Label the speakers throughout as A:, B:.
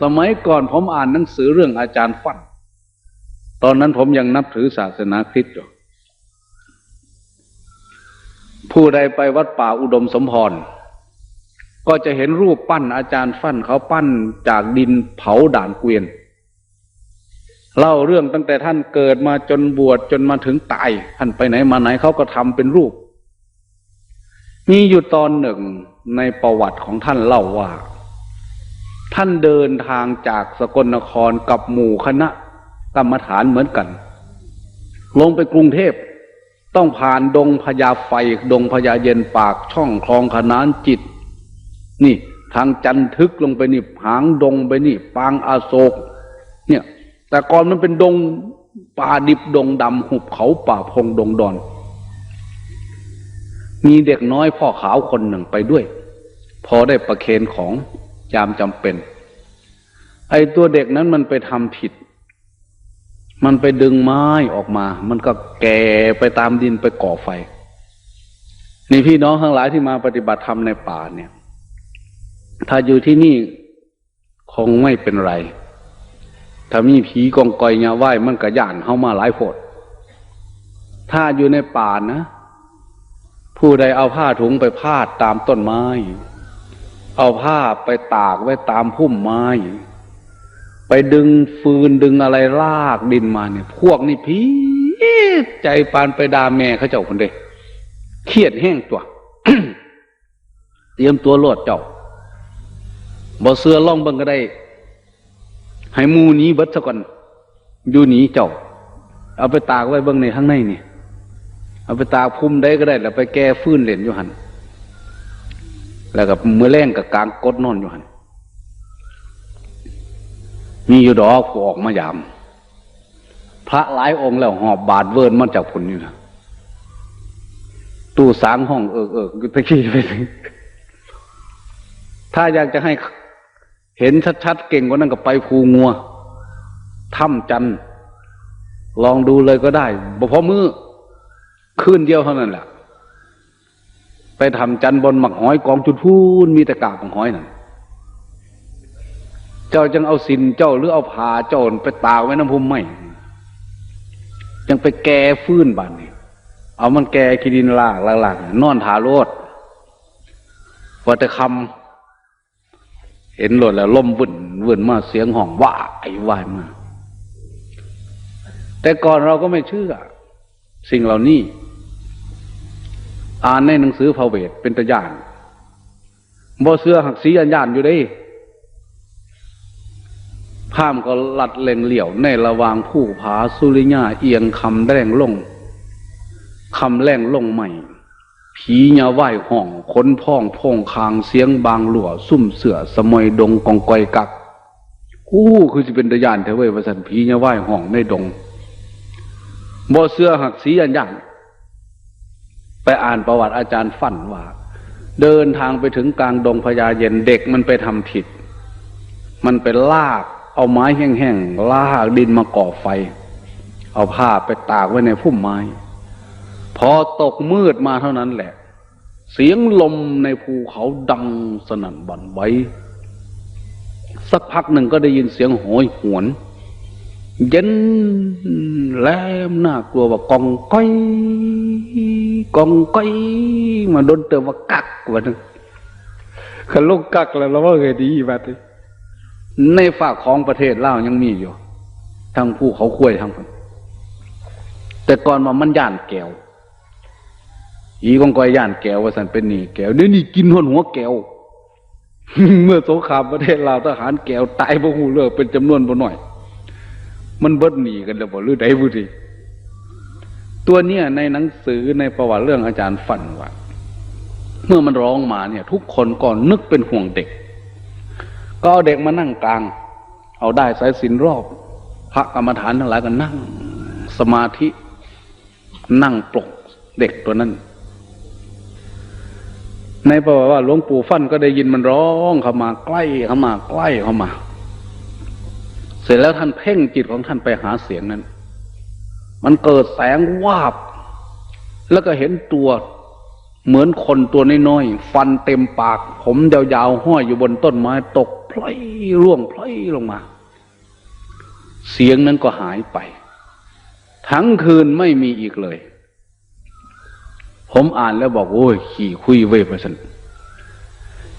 A: สมัยก่อนผมอ่านหนังสือเรื่องอาจารย์ฟันตอนนั้นผมยังนับถือศาสนาคริสต์อยู่ผู้ใดไปวัดป่าอุดมสมพร ก็จะเห็นรูปปั้นอาจารย์ฟั่นเขาปั้นจากดินเผาด่านเกวียน เล่าเรื่องตั้งแต่ท่านเกิดมาจนบวชจนมาถึงตาย ท่านไปไหนมาไหนเขาก็ทำเป็นรูป มีอยู่ตอนหนึ่งในประวัติของท่านเล่าว่า ท่านเดินทางจากสกลนครกับหมู่คณะกรรมฐานเหมือนกัน ลงไปกรุงเทพต้องผ่านดงพญาไฟดงพญาเย็นปากช่องคลองขนานจิต นี่ทางจันทึกลงไปนี่หางดงไปนี่ ปางอาโศก เนี่ย แต่ก่อนมันเป็นดงป่าดิบดงดำหุบเขาป่าพงดงดอน มีเด็กน้อยพ่อขาวคนหนึ่งไปด้วย พอได้ประเคนของ ยามจำเป็น ไอ้ตัวเด็กนั้นมันไปทำผิด มันไปดึงไม้ออกมา มันก็แก่ไปตามดินไปก่อไฟ นี่พี่น้องทั้งหลายที่มาปฏิบัติธรรมในป่าเนี่ย ถ้าอยู่ที่นี่คงไม่เป็นไร ถ้ามีผีกองกอยเงาไหวมันก็ย่านเข้ามาหลายโพดถ้าอยู่ในป่านะ ผู้ใดเอาผ้าถุงไปพาดตามต้นไม้ เอาผ้าไปตากไว้ตามพุ่มไม้ ไปดึงฟืนดึงอะไรลากดินมาเนี่ย พวกนี้พีใจปานไปดาแม่เขาเจ้าคนเดียเครียดแห้งตัว เตรียมตัวโลดเจ้าบ่เสื้อล่องบิ่งก็ได้ ให้มูหนี้เบิดซะก่อนอยู่หนีเจ้า เอาไปตากไว้เบิ่งในข้างในนี่เอาไปตากพุ่มได้ก็ได้แล้วไปแก้ฟื้นเหรียญอยู่หัน แล้วกับมือแรงกับกลางกดนอนอยู่หันมีอยู่ดอกออกมายาม พระหลายองค์แล้วหอบบาดเวิร์นมาจากผลนี่นะตู้สางห้องเอิกเอิกตะกี้ไปเลยถ้าอยากจะให้เห็นชัดๆเก่งกว่านั้นก็ไปภูงัวถ้ำจันลองดูเลยก็ได้บ่พอมือคืนเดียวเท่านั้นแหละ ไปทำจันบนหมักหอยกองจุดพูนมีแต่กากหมักหอยนั่นเจ้าจังเอาสินเจ้าหรือเอาผาเจ้าไปตากไว้น้ำพุมไม่ยังไปแก่ฟื้นบ้านนี่เอามันแก่ขีดินลากหลักๆนอนถาโรดวัตคำเห็นโลดแล้วล่มวุ่นวุ่นมาเสียงห้องว่าไอ้วายมาแต่ก่อนเราก็ไม่เชื่อ สิ่งเหล่านี้ อ่านในหนังสือพระเวทเป็นตะยานบ่เสื้อหักสีอันยานอยู่ได้ภาพก็ลัดเล็งเหลี่ยว ในระวางผู้ผาสุริยาเอียงคำแรงลงคำแรงลงใหม่ ผียาไหวห้องค้นพ่องพ่องคางเสียงบางหลัวซุ่มเสือสมอยดงกองกอยกักอู้คือจะเป็นตะยานเทเว้ยว่าสันผียาไหวห้องในดงบ่เสื้อหักสีอันยาน ไปอ่านประวัติอาจารย์ฟันว่า เดินทางไปถึงกลางดงพญาเย็นเด็กมันไปทำผิด มันไปลากเอาไม้แห้งๆลากดินมาก่อไฟ เอาผ้าไปตากไว้ในพุ่มไม้ พอตกมืดมาเท่านั้นแหละ เสียงลมในภูเขาดังสนั่นบันไหวสักพักหนึ่งก็ได้ยินเสียงโหยหวน เย็นแลมน่ากลัวว่ากองก้อยกองก้อยมาโดนเติมว่ากักว่านึงขันลูกกักแล้วเราว่าไงดีบัดนี้ในฝากของประเทศลาวยังมีอยู่ทั้งผู้เขาคุยทั้งคนแต่ก่อนว่ามันย่านแก้วอีกองก้อยย่านแก้วว่าสันเป็นนี่แก้วเดี๋ยวนี้กินหัวหัวแก้วเมื่อสงครามประเทศลาวทหารแก้วตายบ่หูเลิกเป็นจำนวนบ่หน่อย มันเบิดหนีกันแล้วบ่หรือใดบุทีตัวเนี้ยในหนังสือในประวัติเรื่องอาจารย์ฟันว่าเมื่อมันร้องมาเนี่ย ทุกคนก็นึกเป็นห่วงเด็ก ก็เอาเด็กมานั่งกลาง เอาได้สายสินรอบ พระกรรมฐานทั้งหลายก็นั่ง สมาธินั่งปลกเด็กตัวนั้น ในประวัติว่าหลวงปู่ฟันก็ได้ยินมันร้องเข้ามาใกล้เข้ามาใกล้เข้ามา เสร็จแล้วท่านเพ่งจิตของท่านไปหาเสียงนั้น มันเกิดแสงวาบ แล้วก็เห็นตัวเหมือนคนตัวน้อยๆ ฟันเต็มปาก ผมยาวๆ ห้อยอยู่บนต้นไม้ตกพลอยร่วงพลอยลงมา เสียงนั้นก็หายไป ทั้งคืนไม่มีอีกเลย ผมอ่านแล้วบอก โอ้ย ขี่คุยเว้ยประสัน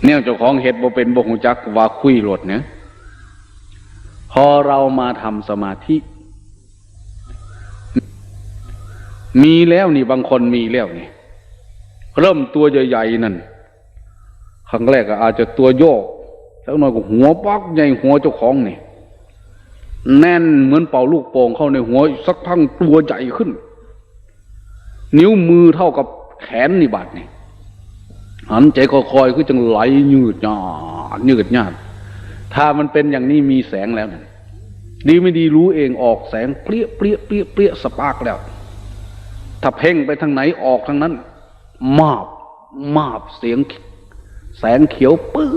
A: แนวเจ้าของเห็ดบ่เป็นบ่หูจักว่าคุยรถเนี่ย พอเรามาทำสมาธิ มีแล้วนี่บางคนมีแล้วนี่ เริ่มตัวใหญ่ๆนั่นครั้งแรกก็อาจจะตัวโยกแล้วหน่อยก็หัวปักใหญ่หัวเจ้าของนี่แน่นเหมือนเป่าลูกโป่งเข้าในหัว สักพังตัวใหญ่ขึ้น นิ้วมือเท่ากับแขนนี่บาดนี่หันใจคอยๆคือจังไหลยืดหยาดยืดหยาด ถ้ามันเป็นอย่างนี้มีแสงแล้วนั่นดีไม่ดีรู้เองออกแสงเปรี้ยเปรี้ยเปรี้ยเปรี้ยสปาร์กแล้ว ถ้าเพ่งไปทางไหนออกทางนั้น มาบมาบเสียง แสงเขียวปื้อ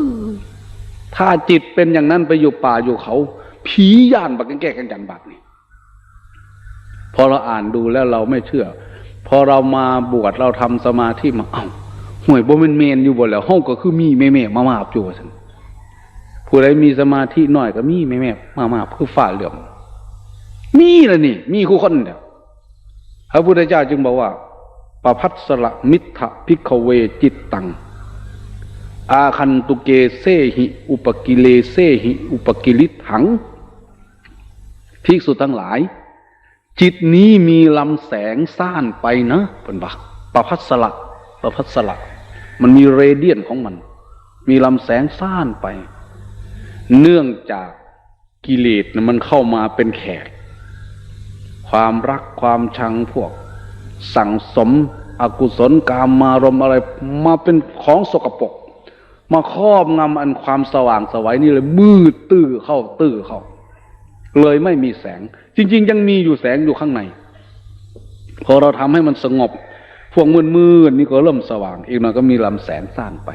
A: ถ้าจิตเป็นอย่างนั้นไปอยู่ป่าอยู่เขา ผีย่านบักแก้กันจันบักนี่พอเราอ่านดูแล้วเราไม่เชื่อ พอเรามาบวชเราทำสมาธิมาเอ้าห่วยบ่มันเมนอยู่บนแล้วห้องก็คือมีแม่แม่มามาบอยู่สัน ผู้ใดมีสมาธิน้อยก็มีแม่แม่มามาบคือฝ่าเหลื่อม มีละนี่ มีคู่คนเดียพระพุทธเจ้าจึงบอกว่าปพัสสละมิทะพิกเวจิตตัง อาคันตุเกเซหิ อุปกิเลเซหิ อุปกิลิถังภิกษุทั้งหลาย จิตนี้มีลำแสงซ่านไปนะเป็นบักประพัสละประพัสละ มันมีเรเดียนของมัน มีลำแสงซ่านไป เนื่องจากกิเลสมันเข้ามาเป็นแขก ความรักความชังพวก สั่งสมอกุศลกามมารมอะไร มาเป็นของสกปรกมาครอบงำอันความสว่างสวัยนี่เลยมืดตื้อเข้าตื้อเข้า เลยไม่มีแสง จริง ๆ ยังมีอยู่แสงอยู่ข้างใน พอเราทำให้มันสงบ พวกมืดมืดๆนี่ก็เริ่มสว่าง อีกหน่อยก็มีลำแสงสร้างไป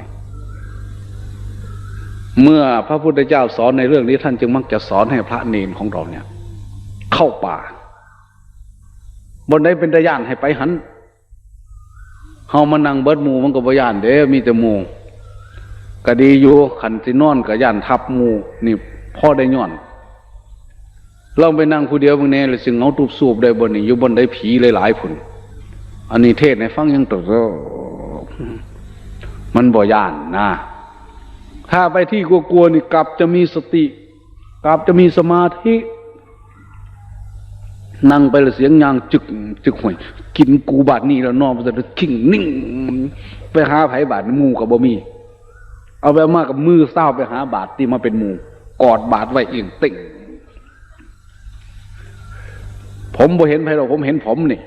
A: เมื่อพระพุทธเจ้าสอนในเรื่องนี้ท่านจึงมักจะสอนให้พระเนนของเราเนี่ย เข้าป่า บนใดเป็นตะย่านให้ไปหันเฮามานั่งเบิดหมูมันก็บ่ย่านเด้มีแต่หมูก็ดีอยู่ขันสินอนก็ย่านทับหมูนี่พ่อได้ย้อนเราไปนั่งผู้เดียวบางแน่เลยซึ่งเงาตูบสูบได้บนนี่อยู่บนได้ผีหลายๆผุนอันนี้เทศในฟังยังตกมันบ่ย่านนะ ถ้าไปที่กลัวๆนี่กลับจะมีสติ กลับจะมีสมาธินั่งไปแล้วเสียงยางจึกจึกห่วย กินกูบาทนี่แล้วนอนไปแต่ขิงนิ่ง ไปหาไผบาทมูกับบ่มี เอาไปมากกับมือเศร้าไปหาบาทที่มาเป็นมูกอดบาทไว้เองติ่ง ผมบ่เห็นไผหรอกผมเห็นผมนี่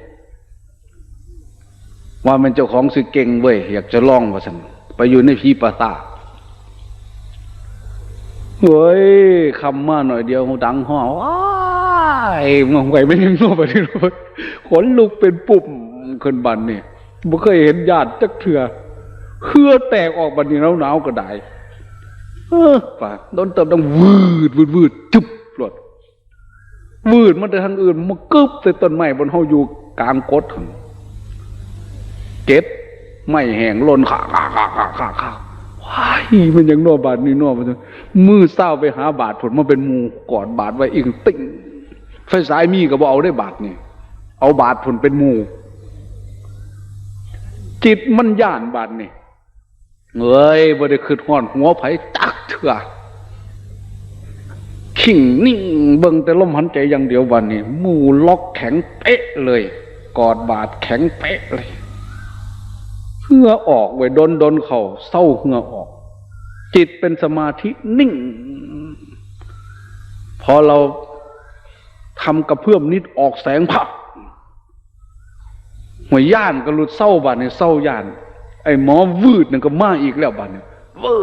A: ว่ามันเจ้าของสิเก่งเว้ยอยากจะลองว่าสันไปอยู่ในพีปราสาท เฮ้ยคำมาหน่อยเดียวดังห้อว้ายมองไปไม่ยังโง่ไปที่รถขนลุกเป็นปุ่มขึ้นบันนี่บ่เคยเห็นญาติจักเถื่อเครือแตกออกบันนี้หนาวๆก็ได้เออป่ะโดนเติมดังวืดวืดวืดจุบหลดวืดมันแต่ทางอื่นมันกึบใส่ต้นไม้บนเฮาอยู่กลางกดเก็บไม่แห้งล่นขาขาขาขาขา มันยังนอบาดนี่นอมันจังมือเศร้าไปหาบาดผลมาเป็นหมูกอดบาดไว้อีกติ่งไฟสายมีก็บอกเอาได้บาดนี่เอาบาดผลเป็นหมูจิตมันย่านบาดนี่เอ้ยบ่ได้คืดห่อนหัวไผ่ตักเถื่อขิงนิ่งเบิ่งแต่ลมหันใจอย่างเดียววันนี้หมูล็อกแข็งเป๊ะเลย กอดบาดแข็งเป๊ะเลย เหงื่อออกไว้ดนดนเขาเศร้าเหงื่อออก จิตเป็นสมาธินิ่ง พอเราทำกระเพื่อมนิดออกแสงผับหัวย่านก็หลุดเศร้าบาดเนี่ยเศร้าย่าน ไอ้หมอวืดนั่นก็มาอีกแล้วบาดเนี่ยเวอ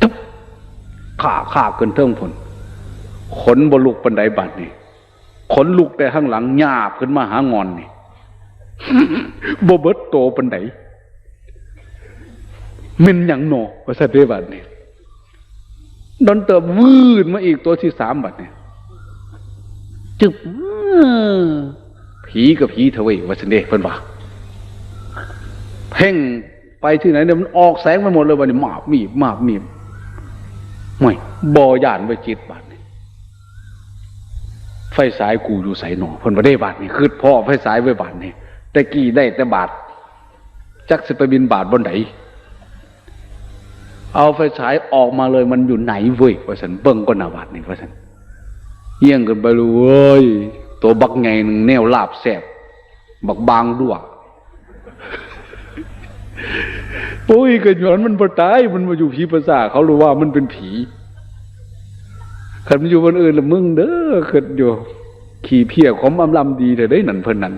A: ทุบขาขาเกินเทิงผลขนบลุกปันไดบาดนี่ขนลุกแต่ข้างหลังหยาบขึ้นมาหางอนนี่ บเบิดโตปันไดม่นยังหนอว่าสัตว์เดบัดนี่ยดนเติบวืดมาอีกตัวที่สามบัดเนี่ยจึบผีกับผีเทเววัสเดเพิ่นว่าเพ่งไปที่ไหนเนี่ยมันออกแสงไปหมดเลยวันนี้มาบมีบมาบมีบไม่บอยานไปจิตบาดนี่ไฟสายกูอยู่ใส่หนอเพิ่นบ่ได้บาทนี่คือพ่อไฟสายไว้บาทนี่ แต่กี้ได้แต่บาท จักสิไปบินบาทบนไหน เอาไฟฉายออกมาเลยมันอยู่ไหนเว้ยว่าฉันเบิ่งก็นาบาทนี่ว่าฉันเยี่ยงกันไปเลยเว้ยตัวบักไงหนึ่งแนวลาบแสบบักบางด้วยโอ้ยกระหยอนมันบ่ตายมันมาอยู่ผีภาษาเขารู้ว่ามันเป็นผีขันมันอยู่บนอื่นละมึงเด้อขันอยู่ ขี่เพียของอำลำดีแต่ได้หนันเพิ่นนั้น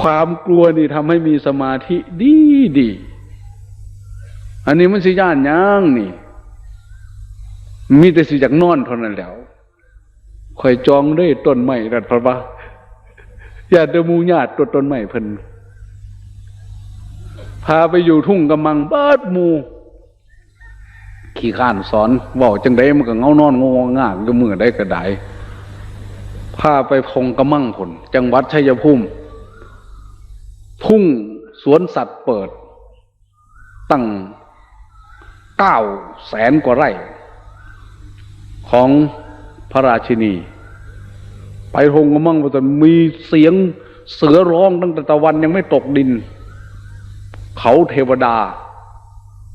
A: ความกลัวนี่ทำให้มีสมาธิดีดี อันนี้มันสิย่านย่างนี่ มีแต่สิจากนอนเท่านั้นแล้วคอยจองได้ต้นไม้รัดพระบาญาติเดมูญาติตัวต้นไม้เพิ่นพาไปอยู่ทุ่งกำมังเบิดมู ขี่ข้านสอนเว่าจังไดมันก็เงานอนงงงางก็มือได้กระไดพาไปพงกำมังผลจังหวัดชัยภูมิ ทุ่งสวนสัตว์เปิด ตั้งเก้าแสนกว่าไร่ ของพระราชินี ไปพงกำมังว่าจะมีเสียงเสือร้องตั้งแต่ตะวันยังไม่ตกดิน เขาเทวดา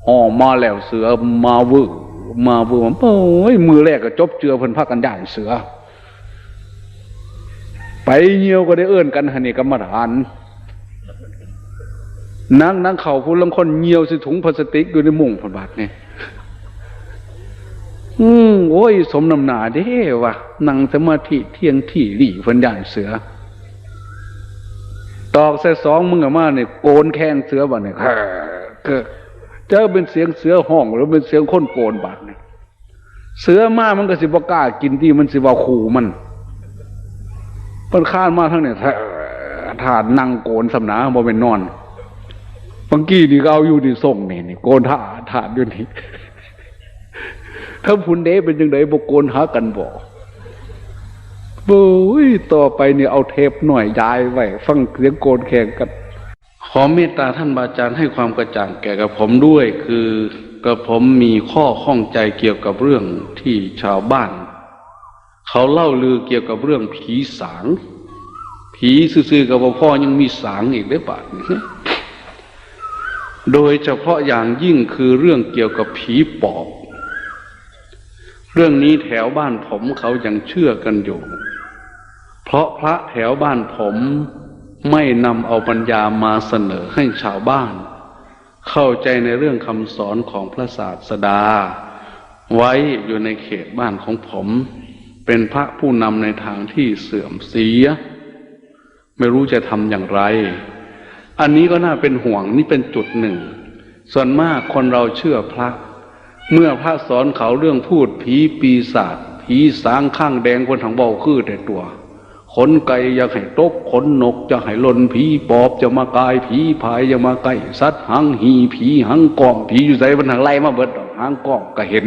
A: ห่อมาแล้วเสือมาเวือมาเวือโอ้ยมือแรกก็จบเจือเพิ่นพักกันย่านเสือ ไปเหี่ยวก็ได้เอื้อนกันหนนี่กรรมฐาน นั่งนั่งเข่าพูดลังคนเหี่ยวสิถุงพลาสติกอยู่ในมุงพนบาทเนี่ยอืมโอ้ย สมนำหนาเด้วะนั่งสมาธิเที่ยงที่หลี่เพิ่นย่านเสือ ตอกใส่สองมึงอะมาเนี่ยโกนแข้งเสือบ่เนี่ยเกิดเจอเป็นเสียงเสือห้องหรือเป็นเสียงคนโกนบาดเนี่ยเสือมามันก็สิบกล้ากินที่มันสิว่าขู่มันมันข้านมาทั้งเนี่ยถาดนั่งโกนสำนาบ่เป็นนอน บางกี้นี่ก็เอาอยู่ที่ส่งนี่นี่โกนถาถาดอยู่นี่ถ้าพุนเดเป็นยังไงบกโกนหากันบ่บุ้ยต่อไปนี่เอาเทปหน่อยย้ายไว้ฟังเสียงโกนแข่งกัน ขอเมตตาท่านบาอาจารย์ให้ความกระจ่างแก่กับผมด้วย คือกระผมมีข้อข้องใจเกี่ยวกับเรื่องที่ชาวบ้าน เขาเล่าลือเกี่ยวกับเรื่องผีสาง ผีซื่อๆกับพ่อยังมีสางอีกได้ปะ โดยเฉพาะอย่างยิ่งคือเรื่องเกี่ยวกับผีปอบ เรื่องนี้แถวบ้านผมเขายังเชื่อกันอยู่ เพราะพระแถวบ้านผมไม่นำเอาปัญญามาเสนอให้ชาวบ้าน เข้าใจในเรื่องคำสอนของพระศาสดา ไว้อยู่ในเขตบ้านของผม เป็นพระผู้นำในทางที่เสื่อมเสีย ไม่รู้จะทำอย่างไร อันนี้ก็น่าเป็นห่วงนี่เป็นจุดหนึ่ง ส่วนมากคนเราเชื่อพระ เมื่อพระสอนเขาเรื่องพูดผีปีศาจผีสางข้างแดงคนถังเบาคือแต่ตัว ขนไก่อยากให้ตกขนนกจะให้หล่นผีปอบจะมากายผีพายจะมาใกล้สัตว์หังหีผีหังกองผีอยู่ใส่บนทางไล่มาเบิดหางกองก็เห็น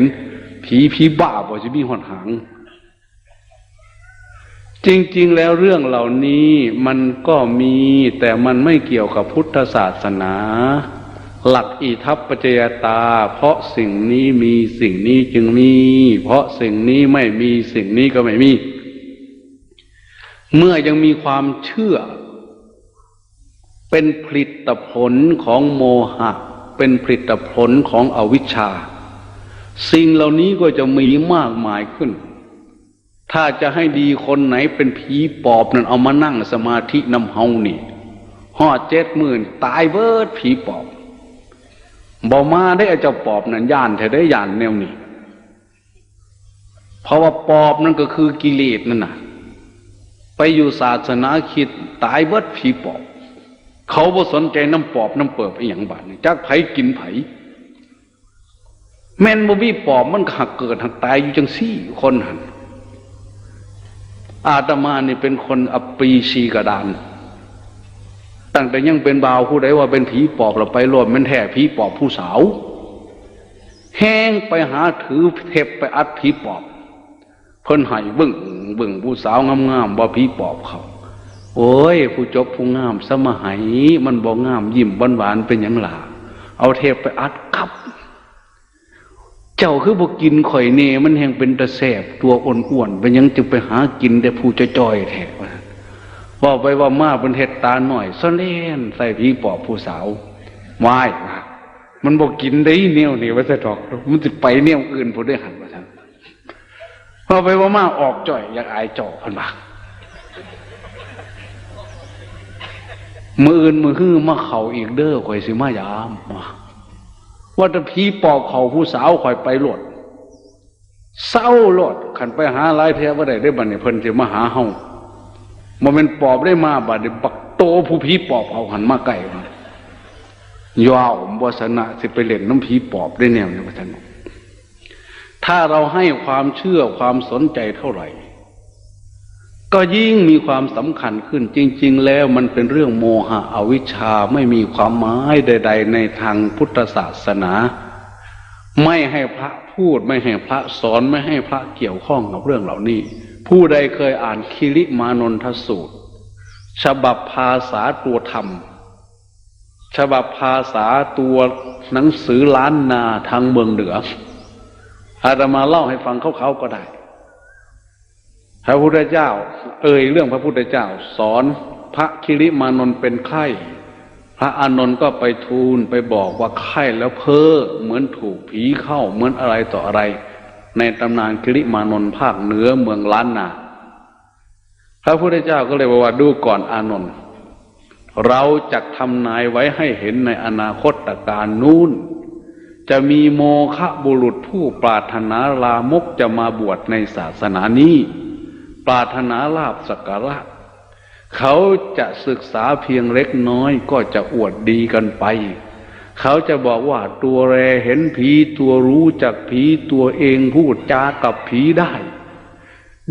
A: ผีผีบ้าบ่จะมีหอนหาง จริงๆ แล้วเรื่องเหล่านี้มันก็มีแต่มันไม่เกี่ยวกับพุทธศาสนา หลักอิทัปปัจจยตา เพราะสิ่งนี้มีสิ่งนี้จึงมี เพราะสิ่งนี้ไม่มีสิ่งนี้ก็ไม่มี เมื่อยังมีความเชื่อ เป็นผลิตผลของโมหะ เป็นผลิตผลของอวิชชา สิ่งเหล่านี้ก็จะมีมากมายขึ้น ถ้าจะให้ดีคนไหนเป็นผีปอบนั่นเอามานั่งสมาธินำเฮานี่หอดเจ็ดหมื่นตายเบิดผีปอบบอมาได้อาจจะปอบนั่นย่านแท้ได้ย่านแนวนี้เพราะว่าปอบนั่นก็คือกิเลสนั่นน่ะ ไปอยู่ศาสนาคิดตายเบิดผีปอบ เขาบ่สนใจน้ำปอบน้ำเปิบไอ้อย่างบาดนี่จักไผกินไผแม่นบ่มีปอบมันหักเกิดหักตายอยู่จังซี่คนหัน อาตมานี่เป็นคนอปีชีกระดาน ตั้งแต่ยังเป็นบ่าวผู้ใดว่าเป็นผีปอบเราไปรวมมันแท้ผีปอบผู้สาว แห้งไปหาถือเทปไปอัดผีปอบ เพิ่นห้เบึ้งบึ้งผู้สาวงามๆว่าผีปอบเขาโอ้ย ผู้จบผู้งามสมหัยมันบ่งามยิ้มหวานๆเป็นหยังหล่ะเอาเทปไปอัดกับ เจ้าคือบ่กินข่อยเนมันแห่งเป็นตะแสบตัวอ้วนๆเป็นยังจึงไปหากินแต่ผู้จะจอยแท้ว่าว่าไปว่ามาเป็นเห็ดตาหน่อยซ่อนเล่นใส่ผีปอบผู้สาววายว่ามันบอกกินได้เนี่ยวนี่ว่าจะดอก มันจะไปเนี่ยวอื่นผู้ได้หันว่าท่านพอไปว่ามาออกจ่อย อยากอายจ่อพันบากมืออื่นมือฮื้อมาเขาอีกเด้อข่อยสิมายามา ว่าแต่ผีปอบเขาผู้สาวข่อยไปโหลดเศร้าโหลดขันไปหาหลายแท้ว่าได้ได้บัดเนี่ยเพิ่นสิมาหาเฮามันเป็นปอบได้มาบัดนี้บักโตผู้ผีปอบเขาหันมาไกลมายาวบสนะสิไปเล่นน้ำผีปอบได้แนวเนี้ว่าท่านถ้าเราให้ความเชื่อความสนใจเท่าไหร่ ก็ยิ่งมีความสำคัญขึ้นจริง ๆ แล้วมันเป็นเรื่องโมหะอวิชชาไม่มีความหมายใด ๆ ในทางพุทธศาสนา ไม่ให้พระพูดไม่ให้พระสอนไม่ให้พระเกี่ยวข้องกับเรื่องเหล่านี้ ผู้ใดเคยอ่านคิริมานนทสูตร ฉบับภาษาตัวธรรม ฉบับภาษาตัวหนังสือล้านนาทางเมืองเหนืออาตมาเล่าให้ฟังเขาๆก็ได้ พระพุทธเจ้า เอ่ยเรื่องพระพุทธเจ้า สอนพระคิริมานนท์เป็นไข้พระอานนท์ก็ไปทูลไปบอกว่าไข้แล้วเพ้อเหมือนถูกผีเข้าเหมือนอะไรต่ออะไร ในตำนานคิริมานนท์ภาคเหนือเมืองล้านนาพระพุทธเจ้าก็เลยบอกว่าดูก่อนอานนท์เราจะทำนายไว้ให้เห็นในอนาคตการนู้นจะมีโมฆะบุรุษผู้ปรารถนาลามกจะมาบวชในศาสนานี้ ปรารถนาลาบสักการะ เขาจะศึกษาเพียงเล็กน้อยก็จะอวดดีกันไป เขาจะบอกว่าตัวแรเห็นผีตัวรู้จักผีตัวเองพูดจากับผีได้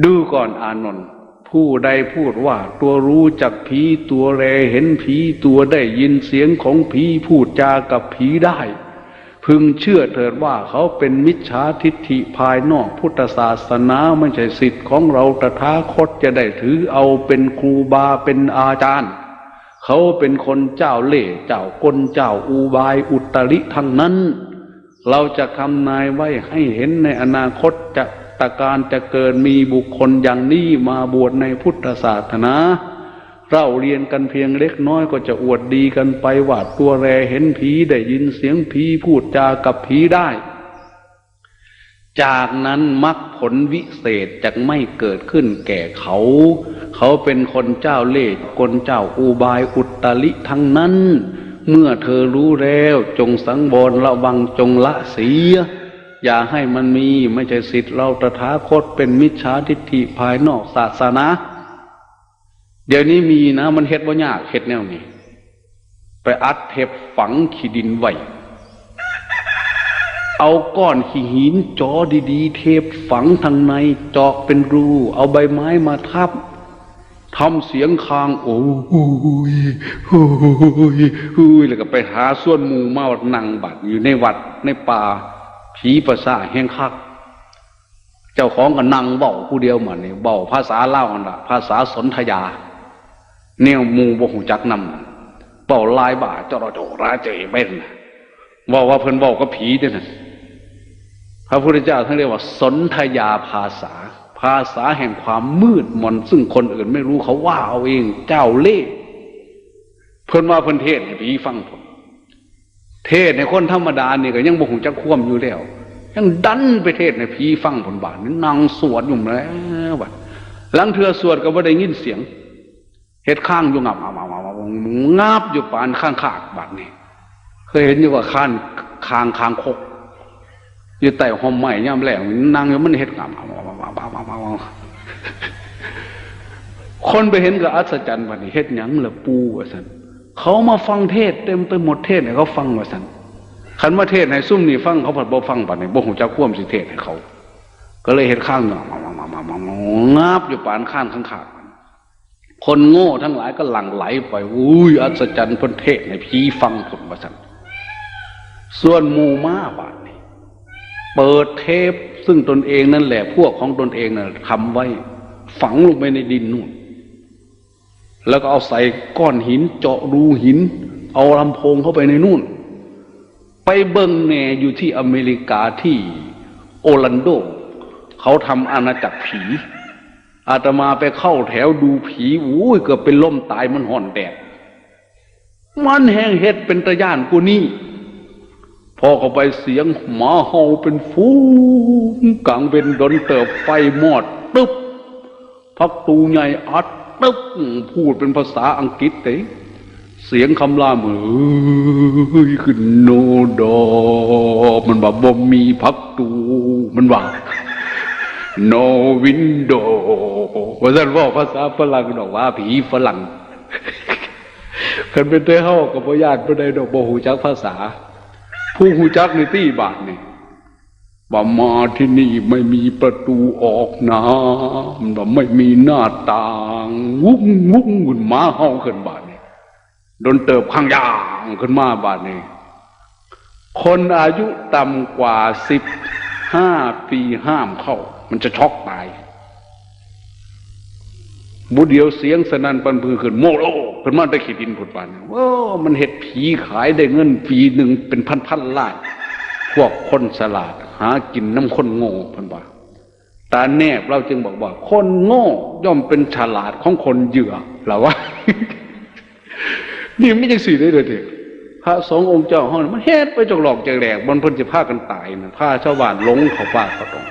A: ดูก่อนอานนท์ผู้ใดพูดว่าตัวรู้จักผีตัวแรเห็นผีตัวได้ยินเสียงของผีพูดจากับผีได้ พึงเชื่อเถิดว่าเขาเป็นมิจฉาทิฏฐิภายนอกพุทธศาสนาไม่ใช่สิทธิ์ของเราตถาคตจะได้ถือเอาเป็นครูบาเป็นอาจารย์ เขาเป็นคนเจ้าเล่ห์เจ้ากลเจ้าอุบายอุตริทั้งนั้น เราจะทำนายไว้ให้เห็นในอนาคตจะตการจะเกิดมีบุคคลอย่างนี้มาบวชในพุทธศาสนา เราเรียนกันเพียงเล็กน้อยก็จะอวดดีกันไปว่าตัวแรเห็นผีได้ยินเสียงผีพูดจากับผีได้ จากนั้นมรรคผลวิเศษจะไม่เกิดขึ้นแก่เขา เขาเป็นคนเจ้าเล่ห์คนเจ้าอุบายอุตริทั้งนั้น เมื่อเธอรู้แล้วจงสังวรระวังจงละเสียอย่าให้มันมีไม่ใช่สิทธิ์เราตถาคตเป็นมิจฉาทิฏฐิภายนอกศาสนา เดี๋ยวนี้มีนะ มันเฮ็ดว่ายากเฮ็ดแนวนี้ ไปอัดเทปฝังขี้ดินไว้เอาก้อนขี้หินจอดี ๆ เทปฝังทางในเจาะเป็นรู เอาใบไม้มาทับทำเสียงคาง โอ้ยโอ้ยโอ้ยแล้วก็ไปหาส่วนหมู่มาวัดนังบัดอยู่ในวัดในป่าผีประสาแห้งคัก เจ้าของก็นั่งเบาผู้เดียวเหมือนนี่เบาภาษาเล่าอันละภาษาสนธยา แนวหมูบ่หูจักนำเป่าลายบ่าจรโจราเจเบ้นบอกว่าเพิ่นบอกก็ผีเด้อน่ะพระพุทธเจ้าท่านเรียกว่า สนธยาภาษา ภาษาแห่งความมืดมนซึ่งคนอื่นไม่รู้เขาว่าเอาเองเจ้าเล่ห์เพิ่นว่าเพิ่นเทศผีฟังผมเทศในคนธรรมดานี่ก็ยังบ่หูจักคว่ำอยู่แล้วยังดันไปเทศในผีฟังผลบาทนี่นางสวดอยู่แล้วบัดหลังเทือสวดก็บ่ได้ยินเสียง เฮ็ดข้างอยู่งับงับงับงับงับอยู่ปานข้างขาดบัดนี่เคยเห็นอยู่ว่าข้างคางคางคกอยู่แต้หอมใหม่ย่ำแหลงนั่งอยู่มันเฮ็ดงับงับงับงับงับงัคนไปเห็นก็อัศจรรย์บัดนี้เฮ็ดหยังละปูว่าสันเขามาฟังเทศเต็มไปหมดเทศเนี่ยเขาฟังว่าสันขันมาเทศในซุ่มนี่ฟังเขาผัดบ่ฟังบัดนี่บ่หูจักควมสิเทศให้เขา ก็เลยเห็ดข้างหนองงับอยู่ปานข้างข้างขาก คนโง่ทั้งหลายก็หลั่งไหลไปอุ้ยอัศจรรย์พนเทศในพีฟังผลประสันส่วนมูมาบาทนี่เปิดเทปซึ่งตนเองนั่นแหละพวกของตนเองน่ะทำไว้ฝังลงไปในดินนู่น แล้วก็เอาใส่ก้อนหินเจาะรูหิน เอาลำโพงเข้าไปในนู่น ไปเบิ่งแหน่อยู่ที่อเมริกาที่โอร์แลนโด เขาทำอาณาจักรผี อาตมาไปเข้าแถวดูผีอุ้ยเกือบเป็นล่มตายมันห่อนแดดมันแห้งเฮ็ดเป็นตะย่านกูนี่ พอเข้าไปเสียงหมาเห่าเป็นฟูงกลางเป็นดนเติบไฟมอดตึ๊บพักตูใหญ่อัดตึ๊บพูดเป็นภาษาอังกฤษเตะเสียงคำรามเฮ้ยขึ้นโนดอมันว่าบ่มีพักตูมันว่า no window ว่าท่านว่าภาษาฝรั่งดอกว่าผีฝรั่งคันเป็นเต้เฮากับพญาติบ่ได้ดอกบ่ฮู้จักภาษา ผู้ฮู้จักในตี้บาทนี่ว่ามาที่นี่ไม่มีประตูออกน้ำว่าไม่มีหน้าต่างวุ้งวุ้งหุ่นหมาเฮาขึ้นบาทนี่โดนเติบข้างยางขึ้นมาบาทนี่คนอายุต่ำกว่าสิบห้าปีห้ามเข้า มันจะช็อกตายบุเดียวเสียงสนั่นปันพือขึ้นโมโลขึ้นมาได้ขีดินผุดปันว้ามันเห็ดผีขายได้เงินปีหนึ่งเป็นพันพันล้านพวกคนฉลาด หากินน้ำคนโง่พันว่าตาแนบเราจึงบอกว่า คนโง่ย่อมเป็นฉลาดของคนเหยื่อเหรอวะนี่ไม่ใช่สื่ได้เลยเถอะพระสององค์เจ้าห้องมันเฮ็ดไปจกหลอกจกแหลกบนพ้นจะพากันตายนะพาชาวบ้านหลงเขาป่าเขาตรง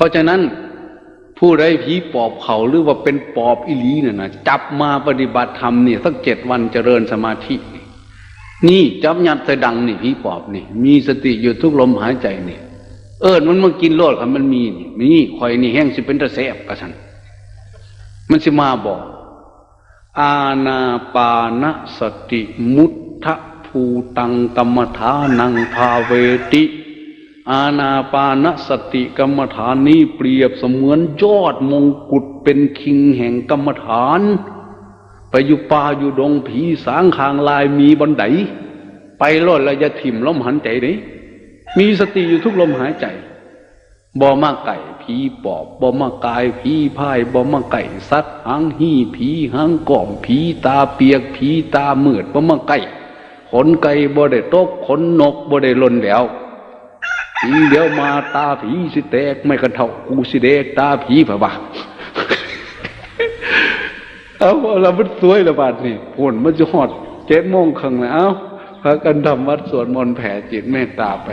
A: เพราะฉะนั้นผู้ใดผีปอบเขาหรือว่าเป็นปอบอิลีเนี่ยนะจับมาปฏิบัติธรรมเนี่ยสักเจ็ดวันเจริญสมาธินี่จับยัดใส่ดังนี่ผีปอบนี่ มีสติอยู่ทุกลมหายใจนี่เอิญมันมากินโลดครับมันมีนี่มีคอยนี่แห้งสิเป็นตะแสบกระสันมันสิมาบอก อาณาปานสติมุทธภูตังกรรมฐานังภาเวติ อาณาปานสติกรรมฐานนี้เปรียบเสมือนยอดมงกุฎเป็นคิงแห่งกรรมฐาน ไปอยู่ป่าอยู่ดงผีสางคางลายมีบันได ไปรอดระยะถิ่มลมหันใจนี้มีสติอยู่ทุกลมหายใจบ่มาไก่ผีปอบบ่มากายผีพายบ่มาไก่สัตว์หางหี่ผีหางก่อมผีตาเปียกผีตาเมือดบ่มาไก่ขนไก่บ่ได้ตกขนนกบ่ได้ล่นแล้ว ผีเดี๋ยวมาตาผีสิแตกไม่กันเท่ากูสิเดกตาผีผะบะเอาเรามันสวยระบาดนี่ผลมันจะหอดเจ็ดโมงครึ่งแล้วเอาพากันทำวัดสวดมนต์แผ่จิตเมตตาไป